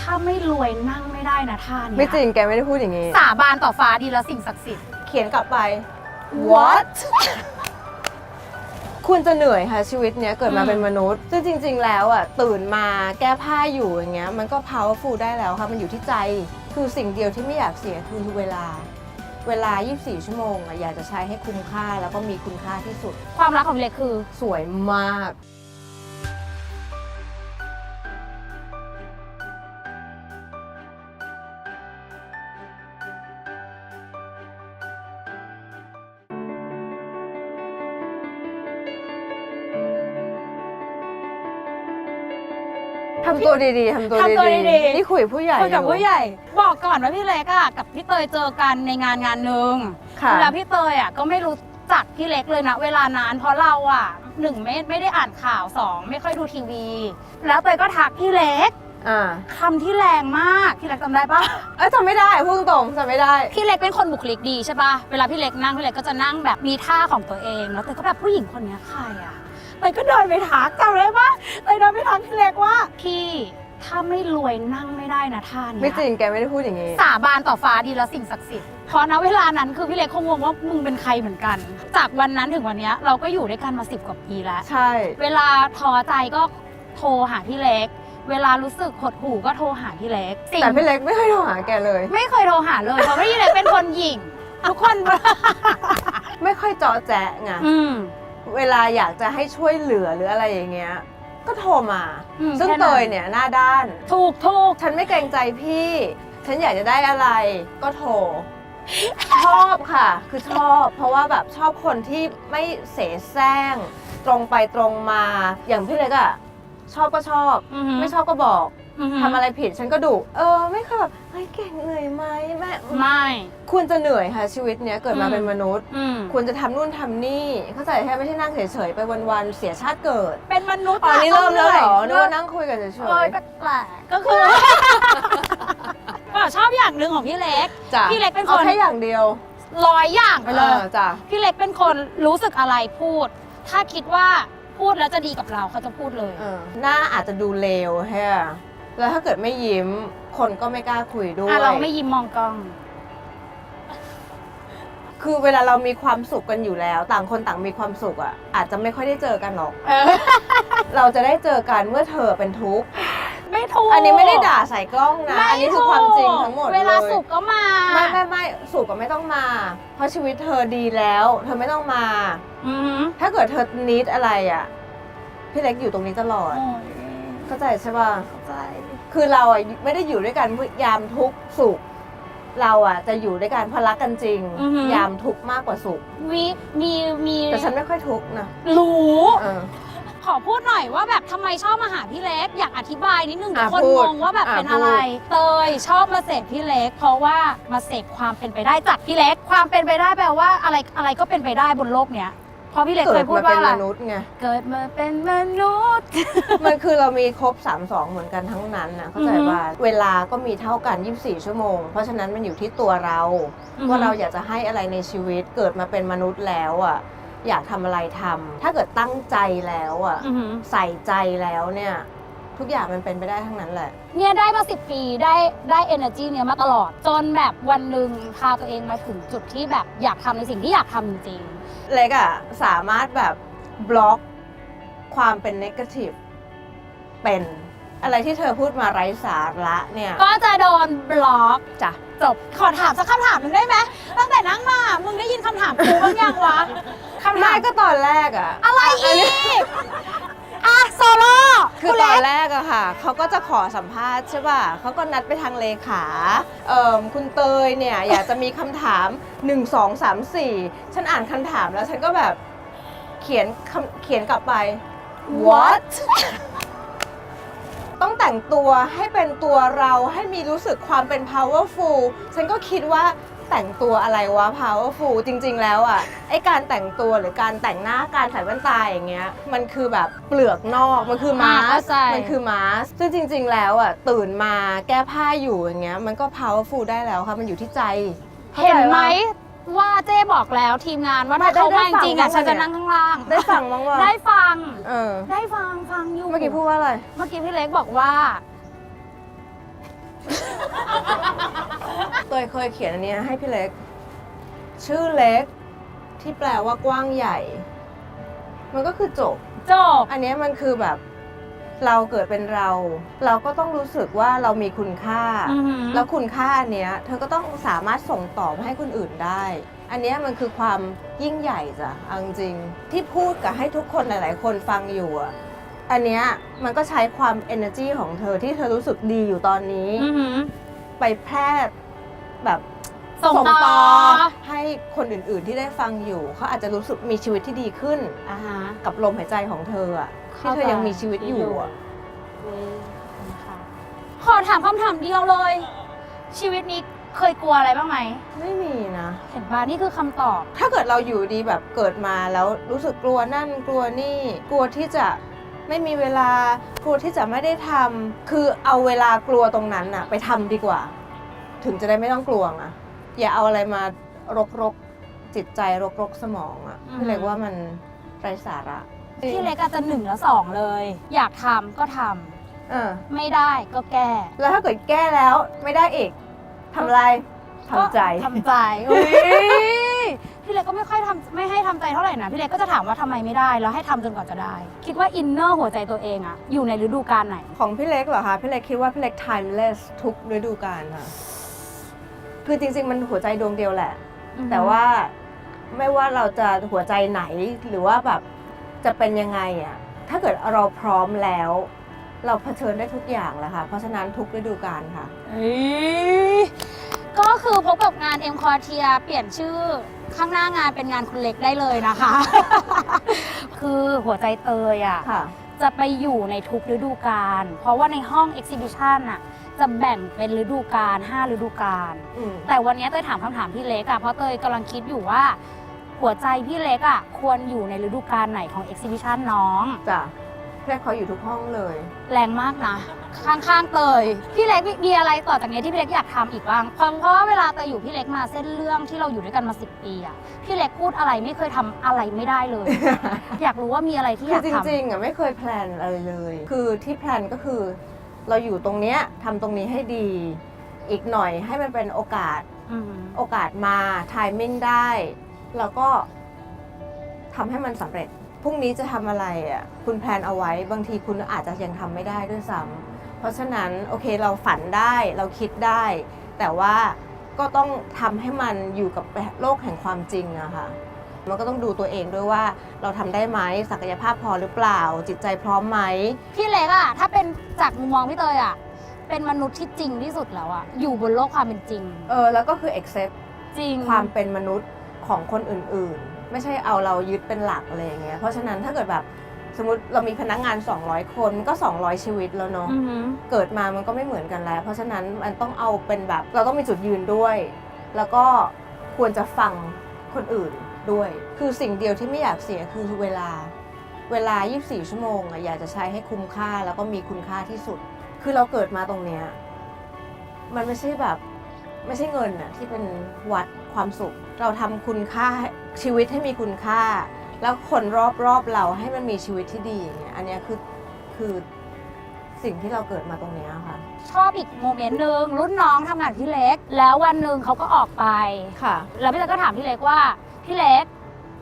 ถ้าไม่รวยนั่งไม่ได้นะท่าเนี้ยไม่จริงแกไม่ได้พูดอย่างนี้ สาบานต่อฟ้าดีแล้วสิ่งศักดิ์สิทธิ์ เขียนกลับไป what คุณจะเหนื่อยค่ะชีวิตเนี้ยเกิดมาอืม เป็นมนุษย์ ซึ่งจริง ๆ แล้วอะตื่นมาแก้ผ้าอยู่อย่างเงี้ยมันก็ powerful ได้แล้วค่ะ มันอยู่ที่ใจ คือสิ่งเดียวที่ไม่อยากเสียคือเวลา เวลา 24 ชั่วโมงอะอยากจะใช้ให้คุ้มค่าแล้วก็มีคุณค่าที่สุด ความรักของพี่เล็กคือ สวยมากำตัวดีๆทำตัวทำตัวดีดีๆๆนี่คุยกับผู้ใหญ่คุยกับอยู่ผู้ใหญ่ บอกก่อนว่าพี่เล็กอะกับพี่เตยเจอกันในงานงานหนึ่งค่ะแล้วพี่เตยอะก็ไม่รู้จักพี่เล็กเลยนะเวลานานเพราะเราอะหนึ่งไม่ไม่ได้อ่านข่าวสองไม่ค่อยดูทีวี แล้วเตยก็ทักพี่เล็กอ่าคำที่แรงมากพี่เล็กจำได้ปะเอ้ยจำไม่ได้พูดตรงๆจำไม่ได้ พี่เล็กเป็นคนบุคลิกดีใช่ปะเวลาพี่เล็กนั่งพี่เล็กก็จะนั่งแบบมีท่าของตัวเอง แล้วเตยก็แบบผู้หญิงคนเนี้ยใครอะ เตยก็เดินไปทักจำได้ปะเตยเดินไปทักพี่เล็กว่า พี่ถ้าไม่รวยนั่งไม่ได้นะท่าเนี้ยไม่จริงแกไม่ได้พูดอย่างนี้สาบานต่อฟ้าดีแล้วสิ่งศักดิ์สิทธิ์เพราะณเวลานั้นคือพี่เล็กคงงงว่ามึงเป็นใครเหมือนกัน จากวันนั้นถึงวันเนี้ยเราก็อยู่ด้วยกันมาสิบกว่าปีแล้ว ใช่ เวลาท้อใจก็โทรหาพี่เล็ก เวลารู้สึกหดหู่ก็โทรหาพี่เล็กสิ่งแต่พี่เล็กไม่เคยโทรหาแกเลย ไม่เคยโทรหาเลยเพราะว่าพี่เล็กเป็นคนหยิ่งทุกคนไม่ค่อยเจาะแจ๊ะไงอืม เวลาอยากจะให้ช่วยเหลือหรืออะไรอย่างเงี้ย ก็โทรมา อืมซึ่งแค่นั้น เตยเนี่ยหน้าด้าน ถูกถูกฉันไม่เกรงใจพี่ ฉันอยากจะได้อะไรก็โทร ชอบค่ะ คือชอบ เพราะว่าแบบชอบคนที่ไม่เสแสร้ง ตรงไปตรงมา อย่างพี่เล็กอะชอบก็ชอบ อือหือ ไม่ชอบก็บอก อือหือทำอะไรผิดฉันก็ดุเออไม่เคยแบบเฮ้ยเก่งเหนื่อยไหมแม่ไม่คุณจะเหนื่อยค่ะชีวิตเนี้ยเกิดมาอืม เป็นมนุษย์ อืมคุณจะทำนู่นทำนี่เข้าใจแค่ไม่ใช่นั่งเฉยๆไปวันๆเสียชาติเกิดเป็นมนุษย์อ๋อนี่เริ่มแล้วเหรอนึกเริ่มว่านั่งคุยกันเฉเอ้ยยแปลกๆก็คือ ก็ชอบอย่างหนึ่งของพี่เล็ก ๆจ้ะพี่เล็กเป็นคน อาแค่อย่างเดียวร้อยอย่างไปเลย ออจ้ะพี่เล็กเป็นคนรู้สึกอะไรพูด ถ้าคิดว่าพูดแล้วจะดีกับเราเขาจะพูดเลย เออหน้าอาจจะดูเลวแฮะ แล้วถ้าเกิดไม่ยิ้ม คนก็ไม่กล้าคุยด้วย อะเราไม่ยิ้มมองกล้อง คือเวลาเรามีความสุขกันอยู่แล้ว ต่างคนต่างมีความสุขอะ อาจจะไม่ค่อยได้เจอกันหรอกเออเราจะได้เจอกันเมื่อเธอเป็นทุกข์ ไม่ถูกอันนี้ไม่ได้ด่าใส่กล้องนะไม่อันนี้คือความจริงทั้งหมดเวลาเลยสุขก็มา ไม่ไม่ไม่สุขก็ไม่ต้องมา เพราะชีวิตเธอดีแล้ว เธอไม่ต้องมา อือหือถ้าเกิดเธอนิดอะไรอะ พี่เล็กอยู่ตรงนี้ตลอดโอ้ยเข้าใจใช่ป่ะเข้าใจ คือเราอะไม่ได้อยู่ด้วยกันเพื่อยามทุกข์สุข เราอะจะอยู่ด้วยกันเพราะรักกันจริงยามทุกข์มากกว่าสุข มีมีมีแต่ฉันไม่ค่อยทุกข์นะรู้ เออ ขอพูดหน่อยว่าแบบทำไมชอบมาหาพี่เล็ก อยากอธิบายนิดนึงเดี๋ยวอะคนพูดงงว่าแบบอะเป็นอะไร พูดเตยชอบมาเสพพี่เล็ก เพราะว่ามาเสพความเป็นไปได้จากพี่เล็ก ความเป็นไปได้แปลว่าอะไรอะไรก็เป็นไปได้บนโลกเนี้ย เพราะพี่เล็กเคเกิยดพูดมาเป็ว่านอะไรมนุษย์ไง เกิดมาเป็นมนุษย์ มันคือเรามีครบ 3 2 เหมือนกันทั้งนั้นนะเข้าใจอือฮึ ว่าเวลาก็มีเท่ากัน 24 ชั่วโมง เพราะฉะนั้นมันอยู่ที่ตัวเรา ว่าเราอยากจะให้อะไรในชีวิตเกิดมาเป็นมนุษย์แล้วอะอยากทำอะไรทำถ้าเกิดตั้งใจแล้วอะอือหือใส่ใจแล้วเนี่ย ทุกอย่างมันเป็นไปได้ทั้งนั้นแหละ เนี่ยได้มาสิปีได้ได้ energy เนี้ยมาตลอด จนแบบวันหนึ่งพาตัวเองมาถึงจุดที่แบบอยากทำในสิ่งที่อยากทำจริง เล็กอะสามารถแบบบล็อกความเป็นนกาทีฟเป็นอะไรที่เธอพูดมาไร้สาระเนี่ยๆก็จะโดนบล็อกจ้ะจบขอถามสักคำถามหนึ่งได้ไหมตั้งแต่นั่งมา มึงได้ยินคำถามกูบ้างยังวะคำถาไม่มก็ตอนแรกอะอะไรอีก อะโซโล่คือณตเล็อนกแรกอะค่ะ เขาก็จะขอสัมภาษณ์ใช่ป่ะเขาก็นัดไปทางเลขาเอ่อคุณเตยเนี่ย อยากจะมีคำถาม 1 2 3 4 ฉันอ่านคำถามแล้วฉันก็แบบเขียนคำเขียนกลับไป what ต้องแต่งตัวให้เป็นตัวเราให้มีรู้สึกความเป็น powerful ฉันก็คิดว่า แต่งตัวอะไรวะ powerful จริง ๆ แล้วอะไอการแต่งตัวหรือการแต่งหน้าการใส่แว่นตาอย่างเงี้ยมันคือแบบเปลือกนอกมันคือมาอ่าเข้าสใจมันคือมาสซึ่งจริง ๆ แล้วอะตื่นมาแก้ผ้าอยู่อย่างเงี้ยมันก็ powerful ได้แล้วค่ะมันอยู่ที่ใจเห็นไหมข้าใจว่าเจ๊บอกแล้วทีมงานว่าไม่ถ้าเขาได้มาจริงๆอะได้ฟังฉันจะบ้างไหมนั่งข้างล่าง ได้ฟังบ้างว่าได้ฟังเออได้ฟังฟังอยู่เมื่อกี้พูดว่าอะไร เมื่อกี้พี่เล็กบอกว่าเต ยเคยเขียนอันเนี้ยให้พี่เล็ก ชื่อเล็ก ที่แปลว่ากว้างใหญ่ มันก็คือจบ จบ อันเนี้ยมันคือแบบ เราเกิดเป็นเรา เราก็ต้องรู้สึกว่าเรามีคุณค่า อือหือ แล้วคุณค่าอันเนี้ย เธอก็ต้องสามารถส่งต่อมาให้คนอื่นได้ อันเนี้ยมันคือความยิ่งใหญ่จ้ะเอาจริงๆที่พูดกับให้ทุกคนหลาย ๆ คนฟังอยู่อะอันเนี้ยมันก็ใช้ความ energy ของเธอที่เธอรู้สึกดีอยู่ตอนนี้ อือหือ ไปแพร่ แบบส่งต่อ ให้คนอื่นๆที่ได้ฟังอยู่เขาอาจจะรู้สึกมีชีวิตที่ดีขึ้น อ่าฮะ กับลมหายใจของเธออะที่เธอยังมีชีวิตอยู่อะค่ะขอถามคำถามเดียวเลย ชีวิตนี้เคยกลัวอะไรบ้างไหม ไม่มีนะ เห็นป่ะนี่คือคำตอบ ถ้าเกิดเราอยู่ดีแบบเกิดมาแล้วรู้สึกกลัวนั่นกลัวนี่ กลัวที่จะไม่มีเวลากลัวที่จะไม่ได้ทำคือเอาเวลากลัวตรงนั้นอะไปทำดีกว่า ถึงจะได้ไม่ต้องกลัวอะอย่าเอาอะไรมารกรกๆจิตใจรกรกๆสมองอะอืมพี่เล็กว่ามันไร้สาระพี่เล็กอาจจะหนึ่งแล้วสองเลย อยากทำก็ทำเออไม่ได้ก็แก้แล้วถ้าเกิดแก้แล้วไม่ได้อีกทำอะไรทำใจ ก็ทำใจอุ๊ยพี่เล็กก็ไม่ค่อยทำไม่ให้ทำใจเท่าไหร่นะพี่เล็กก็จะถามว่าทำไมไม่ได้แล้วให้ทำจนกว่าจะได้ คิดว่าอินเนอร์หัวใจตัวเองอะอยู่ในฤดูกาลไหน ของพี่เล็กเหรอคะพี่เล็กคิดว่าพี่เล็ก timeless ทุกฤดูกาลค่ะ คือจริง ๆ มันหัวใจดวงเดียวแหละแต่ว่าไม่ว่าเราจะหัวใจไหนหรือว่าแบบจะเป็นยังไงอะถ้าเกิดเราพร้อมแล้ว เราเผชิญได้ทุกอย่างแหละค่ะ เพราะฉะนั้นทุกฤดูกาลค่ะ เอ้ยก็คือพบกับงานเอ็มคอเทียเปลี่ยนชื่อข้างหน้างานเป็นงานคุณเล็กได้เลยนะคะ คือหัวใจเตยอะค่ะ จะไปอยู่ในทุกฤดูกาลเพราะว่าในห้อง exhibition น่ะจะแบ่งเป็นฤดูกาล5ฤดูกาลอืมแต่วันนี้เตยถามคำถามพี่เล็กอะเพราะเตยกำลังคิดอยู่ว่า หัวใจพี่เล็กอะควรอยู่ในฤดูกาลไหนของ exhibition น้อง จ้ะ พี่เล็กเขาอยู่ทุกห้องเลย แรงมากนะ ข้างๆเตยพี่เล็กมีมีอะไรต่อจากนี้ที่พี่เล็กอยากทำอีกบ้างเพราะเพราะว่าเวลาเตยอยู่พี่เล็กมาเส้นเรื่องที่เราอยู่ด้วยกันมา10ปีอะพี่เล็กพูดอะไรไม่เคยทำอะไรไม่ได้เลย อยากรู้ว่ามีอะไรที่อคืยาอกจทำริงๆอะไม่เคยแพลนอะไรเลย คือที่แพลนก็คือ เราอยู่ตรงเนี้ยทำตรงนี้ให้ดี อีกหน่อยให้มันเป็นโอกาสอืมโอกาสมาทายมิ่งได้ แล้วก็ทำให้มันสำเร็จ พรุ่งนี้จะทำอะไรอะคุณแพลนเอาไว้บางทีคุณอาจจะยังทำไม่ได้ด้วยซ้ำเพราะฉะนั้นโอเคเราฝันได้เราคิดได้ แต่ว่าก็ต้องทำให้มันอยู่กับโลกแห่งความจริงอะค่ะมันก็ต้องดูตัวเองด้วยว่าเราทำได้ไหมศักยภาพพอหรือเปล่า จิตใจพร้อมไหมพี่เล็กอะถ้าเป็นจากมุมมองพี่เตยอะเป็นมนุษย์ที่จริงที่สุดแล้วอะอยู่บนโลกความเป็นจริง เออแล้วก็คือ accept จริงความเป็นมนุษย์ของคนอื่นๆ ไม่ใช่เอาเรายึดเป็นหลักอะไรอย่างเงี้ยเพราะฉะนั้นถ้าเกิดแบบสมมติเรามีพนักงาน 200 คนมันก็ 200 ชีวิตแล้วเนาะอือหือเกิดมามันก็ไม่เหมือนกันแล้ว เพราะฉะนั้นมันต้องเอาเป็นแบบ เราต้องมีจุดยืนด้วย แล้วก็ควรจะฟังคนอื่นด้วย คือสิ่งเดียวที่ไม่อยากเสียคือเวลา เวลา 24 ชั่วโมงอะอยากจะใช้ให้คุ้มค่าแล้วก็มีคุณค่าที่สุด คือเราเกิดมาตรงเนี้ยมันไม่ใช่แบบ ไม่ใช่เงินอะที่เป็นวัดความสุข เราทำคุณค่าให้ชีวิตให้มีคุณค่า แล้วคนรอบๆเราให้มันมีชีวิตที่ดีอย่างเงี้ยอันเนี้ยคือคือสิ่งที่เราเกิดมาตรงเนี้ยค่ะ ชอบอีกโมเมนต์หนึ่งรุ่นน้องทำงานพี่เล็ก แล้ววันหนึ่งเขาก็ออกไป ค่ะ แล้วพี่เล็กก็ถามพี่เล็กว่าพี่เล็ก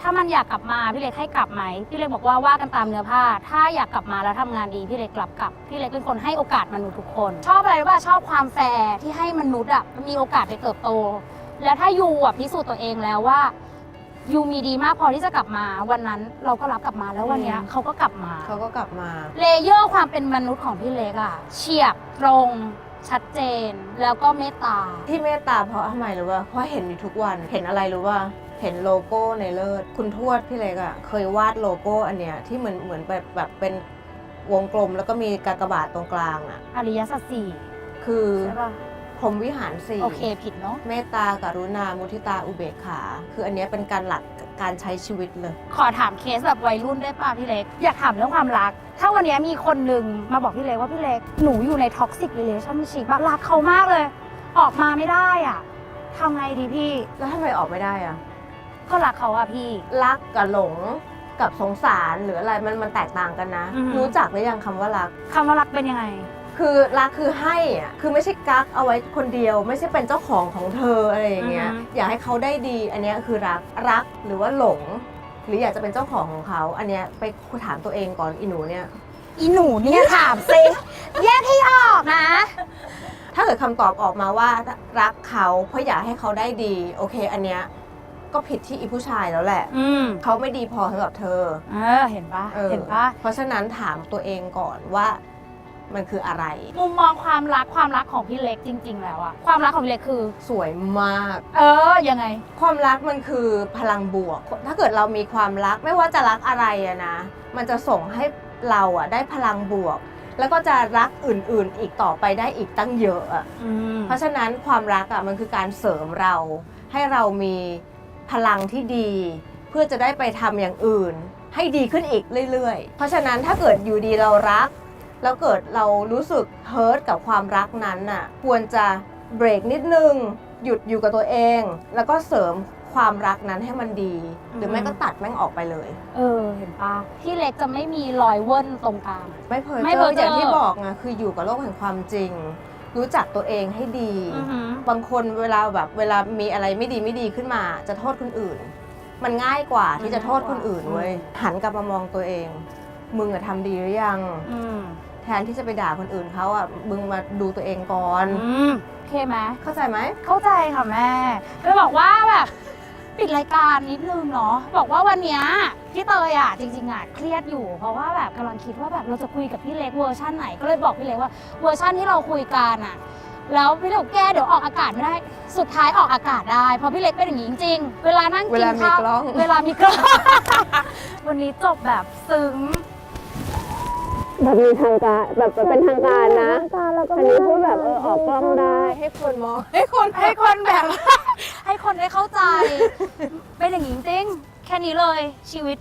ถ้ามันอยากกลับมาพี่เล็กให้กลับไหมพี่เล็กบอกว่าว่ากันตามเนื้อผ้า ถ้าอยากกลับมาแล้วทำงานดีพี่เล็กกลับกลับพี่เล็กเป็นคนให้โอกาสมนุษย์ทุกคน ชอบอะไรรู้ป่ะชอบความแฟร์ที่ให้มนุษย์อะมีโอกาสไปเติบโต แล้วถ้ายูอะพิสูจน์ตัวเองแล้วว่ายูมีดีมากพอที่จะกลับมา วันนั้นเราก็รับกลับมาแล้ววันเนี้ยอืมเขาก็กลับมาเขาก็กลับมาเลเยอร์ความเป็นมนุษย์ของพี่เล็กอะเฉียบตรงชัดเจนแล้วก็เมตตาที่เมตตาเพราะทำไมรู้ป่ะเพราะเห็นอยู่ทุกวันเห็นอะไรรู้ป่ะ เห็นโลโก้ในเลิศคุณทวดพี่เล็กอะเคยวาดโลโก้อันเนี้ยที่เหมือนเหมือนแบบแบบเป็นวงกลมแล้วก็มีกากบาทตรงกลางอะอริยสัจสี่คือใช่ป่ะพรหมวิหารสี่ โอเคผิดเนาะเมตตากรุณา มุทิตา อุเบกขา คืออันเนี้ยเป็นการหลักการใช้ชีวิตเลย ขอถามเคสแบบวัยรุ่นได้ป่ะพี่เล็ก อยากถามเรื่องความรัก ถ้าวันนี้มีคนหนึ่งมาบอกพี่เล็กว่าพี่เล็กหนูอยู่ในท็อกซิก e ร a t i o n s h i p แบบรักเขามากเลย ออกมาไม่ได้อะทำไงดีพี่ แล้วทำไมออกไม่ได้อะ ก็รักเขาอะพี่ รักกับหลงกับสงสารหรืออะไรมันมันแตกต่างกันนะ อือฮึ รู้จักหรือยังคำว่ารัก คำว่ารักเป็นยังไง คือรักคือให้อะคือไม่ใช่กักเอาไว้คนเดียว ไม่ใช่เป็นเจ้าของของเธออะไรอย่างเงี้ย อือฮึ อยากให้เขาได้ดี อันเนี้ยคือรัก รักหรือว่าหลง หรืออยากจะเป็นเจ้าของของเขา อันเนี้ยไปถามตัวเองก่อนอีหนูเนี่ย อีหนูเนี่ยถามสิแยกให้ออกนะ ถ้าเกิดคำตอบออกมาว่ารักเขาเพราะอยากให้เขาได้ดี โอเค อันเนี้ย ก็ผิดที่อีผู้ชายแล้วแหละ อืมเขาไม่ดีพอสำหรับเธอเออเห็นปะออเห็นปะเพราะฉะนั้นถามตัวเองก่อนว่ามันคืออะไร มุมมองความรักความรักของพี่เล็กจริง ๆ แล้วอะความรักของพี่เล็กคือ สวยมาก เออยังไง ความรักมันคือพลังบวก ถ้าเกิดเรามีความรักไม่ว่าจะรักอะไรอะนะ มันจะส่งให้เราอะได้พลังบวก แล้วก็จะรักอื่นๆ อีกต่อไปได้อีกตั้งเยอะอะอืมเพราะฉะนั้นความรักอะมันคือการเสริมเราให้เรามี พลังที่ดี เพื่อจะได้ไปทำอย่างอื่น ให้ดีขึ้นอีกเรื่อยๆ เพราะฉะนั้นถ้าเกิดอยู่ดีเรารัก แล้วเกิดเรารู้สึกเฮิร์ตกับความรักนั้นน่ะควรจะเบรกนิดนึง หยุดอยู่กับตัวเอง แล้วก็เสริมความรักนั้นให้มันดี หรือไม่ก็ตัดแม่งออกไปเลย เออ เห็นปะพี่เล็กจะไม่มีรอยเวิ้นตรงกลาง ไม่เพ้อไม่เจเพ้ออเจออ อย่างที่บอกไงคืออยู่กับโลกแห่งความจริง รู้จักตัวเองให้ดี อือหือ บางคนเวลาแบบเวลามีอะไรไม่ดีไม่ดีขึ้นมา จะโทษคนอื่น มันง่ายกว่าที่จะโทษคนอื่นเว้ยหันกลับมามองตัวเอง มึงอะทำดีหรือยัง อืมแทนที่จะไปด่าคนอื่นเขาอะมึงมาดูตัวเองก่อน อืมโอเคไหมเข้าใจไหม เข้าใจค่ะแม่ก็บอกว่าแบบ ปิดรายการนิดนึงเนาะบอกว่าวันเนี้ยพี่เตยอะจริงๆอะเครียดอยู่ เพราะว่าแบบกำลังคิดว่าแบบเราจะคุยกับพี่เล็กเวอร์ชั่นไหนก็เลยบอกพี่เล็กว่าเวอร์ชั่นที่เราคุยกันอะ แล้วพี่เล็กบอกแกเดี๋ยวออกอากาศไม่ได้สุดท้ายออกอากาศได้เพราะพี่เล็กเป็นอย่างนี้จริงๆเวลานั่งเวกินลามีข้าวกล้อง เวลามีกล้อง วันนี้จบแบบซึ้ง แบบมีทางการแบบเป็นทางการนะ อันนี้พูดแบบเออออกกล้องได้ ให้คนมองให้คนให้คนแบบ ให้คนได้เข้าใจ เป็นอย่างนี้จริงๆแค่นี้เลยชีวิต